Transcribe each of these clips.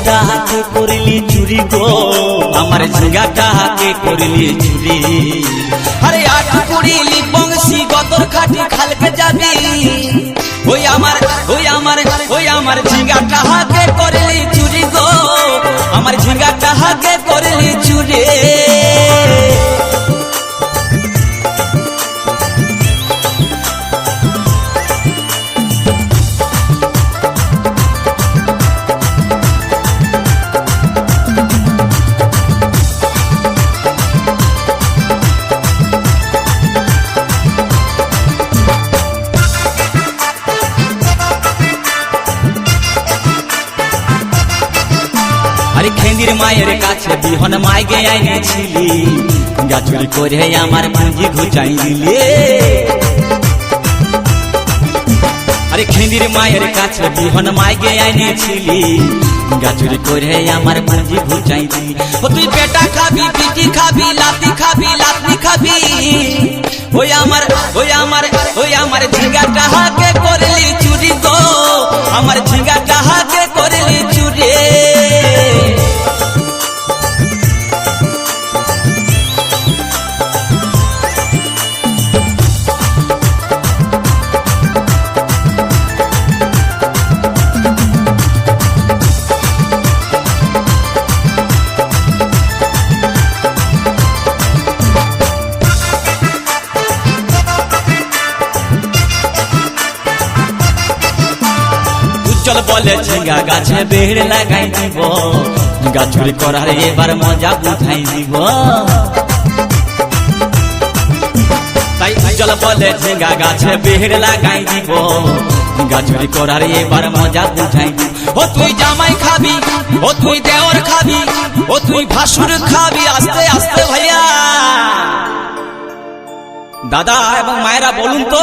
ঝিঙ্গাটা হাতে করলি চুরি গো। আমার ঝিঙ্গাটা হাতে করলি চুরি। আরে আট করিলি বংশী গতর খাটি খালকে যাবি ওই আমার ওই আমার ওই আমার ঝিঙ্গাটা হাতে করলি চুরি গো। আমার ঝিঙ্গাটা হাতে করলি চুরি। বিহন মাইগে আইনেছিলি গাছুরি করে আমার পুঁজি ঘুচাই দিলে আরে খেন্দির মায়ের কাছে বিহন মাইগে আইনেছিলি গাছুরি করে আমার পুঁজি ঘুচাই দিলি ও তুই বেটা খাবি, পিটি খাবি, লাতি খাবি লাতি খাবি। ওই আমার ওই আমার ওই আমার ঝিঙ্গাটা হাকে করলি চুরি গো। আমার ঝিঙ্গাটা হাকে করলি চুরি। ঝিঙ্গা গাছে বেড় লাগাই দিব। গাছুরি করার এবার মজা বুঝাই দিব। তাই উজ্জ্বল বলে ঝিঙ্গা গাছে বেড় লাগাই দিব। গাছুরি করার এবার মজা বুঝাই ও তুই জামাই খাবি, ও তুই দেওর খাবি, ও তুই ভাসুর খাবি, আস্তে আস্তে ভাইয়া। দাদা এবং মায়েরা বলুন তো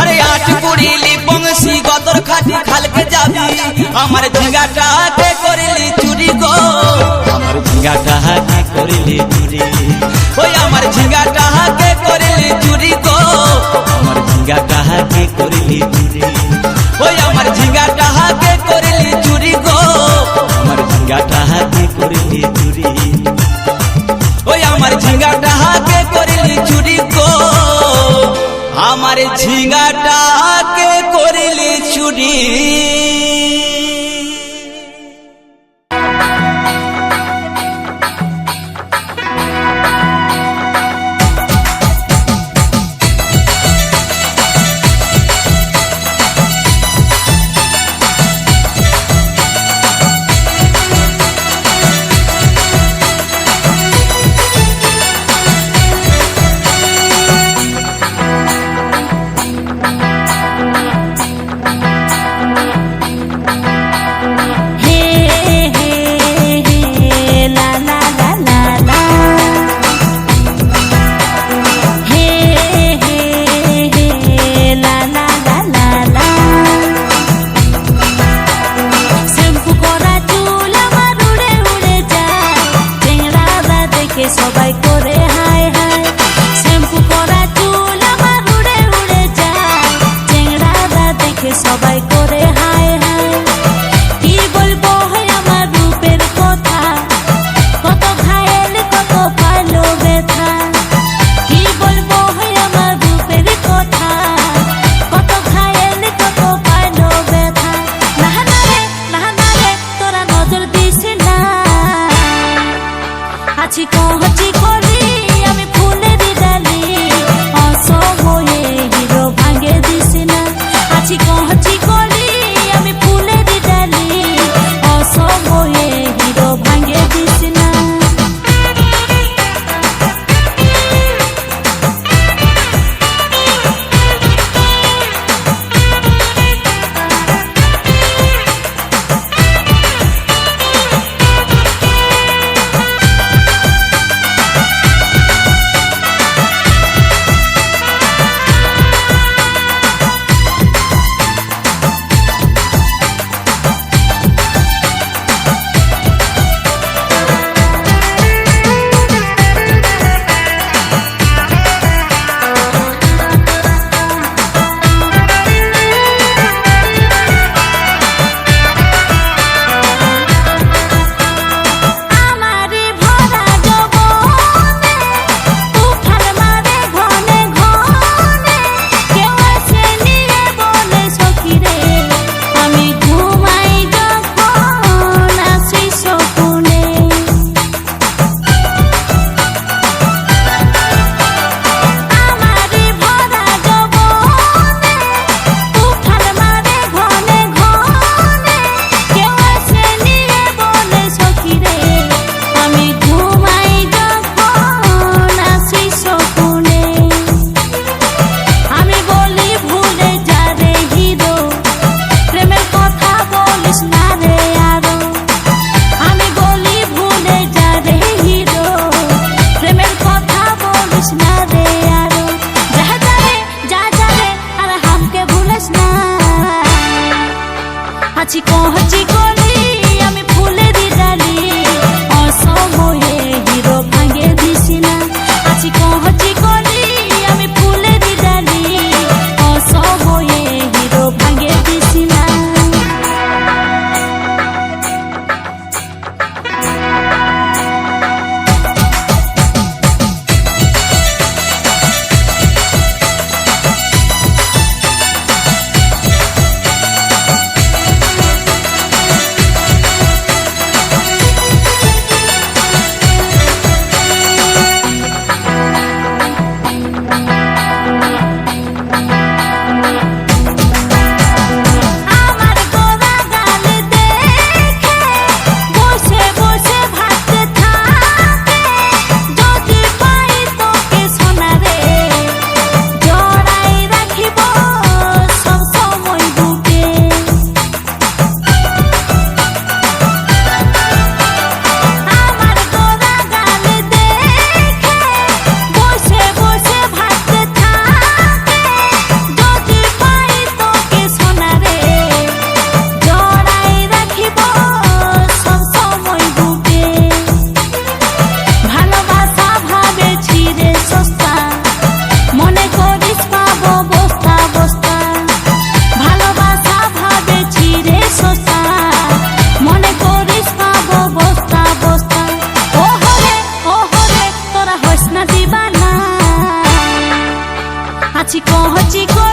আরে আট কুড়িলি বংশী গদর খাটি খালকে যাবি আমার ঝিঙ্গাটা হাতে করলি চুরি গো আমার ঝিঙ্গাটা হাতে করলি চুরি ওই আমার ঝিঙ্গাটা হাতে করলি চুরি গো আমার ঝিঙ্গাটা হাতে করলি চুরি ওই আমার ঝিঙ্গাটা হাতে করলি চুরি গো আমার ঝিঙ্গাটা হাতে করলি চুরি ওই আমার ঝিঙ্গাটা হাতে 一个喝几个。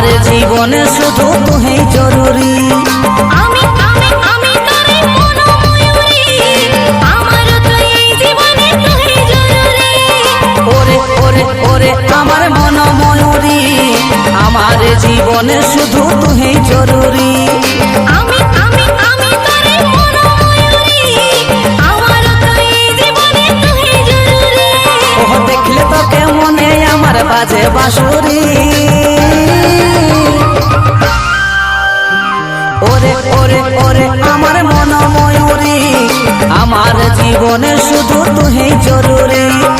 আমারে জীবনে শুধু তুই জরুরি। আমি আমি আমার জীবনে জরুরি। শুধু তুই জরুরি। তো দেখলে তো কেমনে আমার বাজে বাঁশুরি। জীবনের শুধু তুই জরুরি।